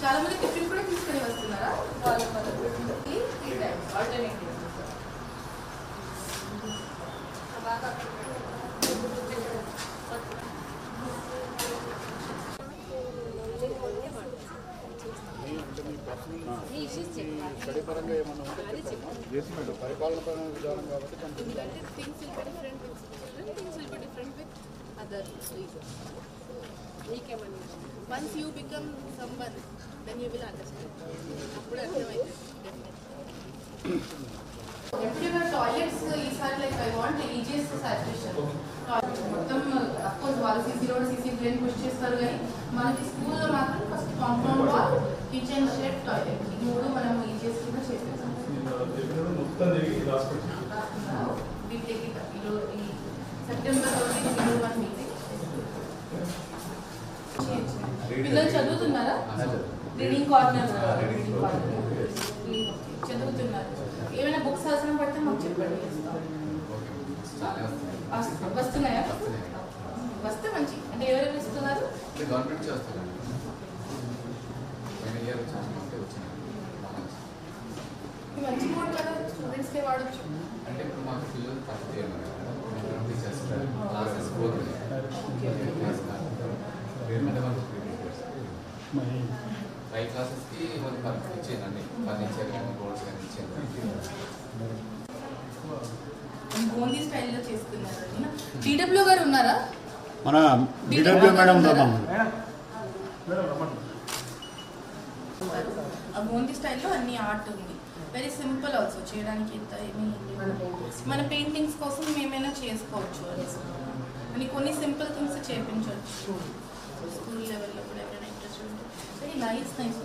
చాలా మంది టిఫిన్ కూడా తీసుకొని వస్తున్నారా? త్రీ టైమ్స్ ఆల్టర్నేట్ స్టడీ పరంగా ఏమన్నా ఉంటే చెప్పండి పరిపాలన పరమైన విధానం కాబట్టి కొంచెం things will be different with children things will be different with other reasons మీకేమని once you become some then you will understand అప్పుడు అర్థమైంది టాయిలెట్స్ ఈసారి like I want EGS saturation మొత్తం అఫ్కోర్స్ వాళ్ళు CC road CC drain push చేస్తారు కానీ మనకి స్కూల్లో మాత్రం first compound wall kitchen shed toilet ఈ మూడు మనం ఈజియస్ కింద చేసేసాం. మొత్తం తిరిగి hospital we take it up. You know, in September 13th, we do one meeting. పిల్లలు చదువుతున్నారా? రీడింగ్ కార్నర్ చదువుతున్నారు. ఏమైనా బుక్స్ అవసరం పడితే మాకు గవర్నమెంట్ చేస్తారు ఇయర్ అంటే ఇప్పుడు మాకు పిల్లలు first year teachers classes five క్లాసెస్కి మనకి పర్ ఇచ్చేది అన్ని ఫర్నిచర్ కానీ బోర్డ్స్ కానీ ఇచ్చేది స్టైల్లో చేస్తున్నారు టీడబ్ల్యూ గారు ఉన్నారా? మన డిడబ్ల్యూ మేడం ఉందా బూందీ స్టైల్లో అన్ని ఆర్ట్ ఉంది. వెరీ సింపుల్ ఆల్సో చేయడానికి ఇంత ఏమీ మన పెయింటింగ్స్ కోసం మేమైనా చేసుకోవచ్చు అని కొన్ని సింపుల్ థింగ్స్ చేపించవచ్చు. స్కూల్ లెవెల్లో కూడా ఎవరైనా ఇంట్రెస్ట్ ఉంటే. వెరీ నైస్ నైస్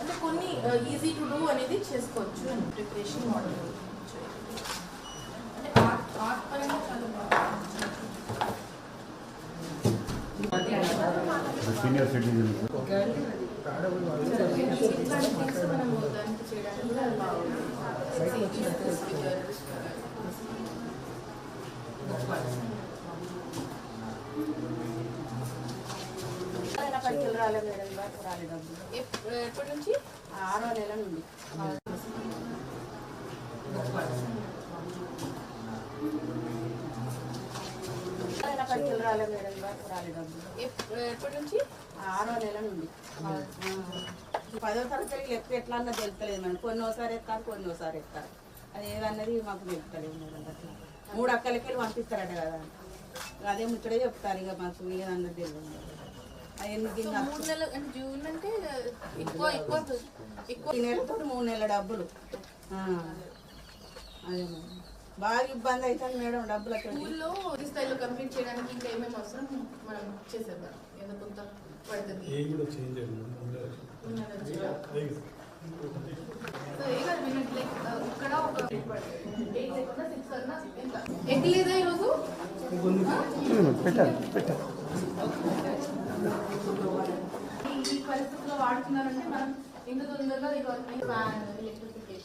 అంటే కొన్ని ఈజీ టు డూ అనేది చేసుకోవచ్చు ప్రిపరేషన్ మోడల్ అంటే ఆర్ట్ ఆర్ట్ పరంగా చాలా బాగుంది సీనియర్ సిటిజన్ ఎప్పటి నుంచి? ఆరో నెల నుండి. మేడం రాలేదు ఎప్పటి నుంచి? ఆరో నెల నుండి. ఆ. పదో తరగతి లెక్క ఎట్లా అన్నది తెలుస్తలేదు మేడం. కొన్ని ఒకసారి ఎత్తారు కొన్ని ఒకసారి ఎత్తారు. అది ఏదన్నది మాకు తెలుస్తలేదు మేడం అట్లా. మూడు అక్కలకి పంపిస్తారట కదా. అదే ముచ్చడే చెప్తారు ఇక మాకు ఏదన్నది తెలియదు మూడు. నెలలు అంటే జూన్ అంటే ఎక్కువ ఎక్కువ ఎక్కువ నెలతో మూడు నెలల డబ్బులు. అదే మేడం. బాగా ఇబ్బంది అవుతుంది మేడం డబ్బులు స్కూల్లో ఈ స్థాయిలో కంప్లీట్ చేయడానికి ఇంకా ఏమేమి అవసరం మనం చేసేద్దాం ఎంత కొంత పడుతుంది? ఏం కూడా చేంజ్ ఇక్కడ ఒక ఎయిట్ లేకుండా సిక్స్ అన్నా ఎంత? ఎగ్ లేదా ఈరోజు ఈ- ఈ పరిస్థితుల్లో వాడుతున్నారంటే మనం ఇంత తొందరగా ఫ్యాన్ ఎలక్ట్రిసిటీ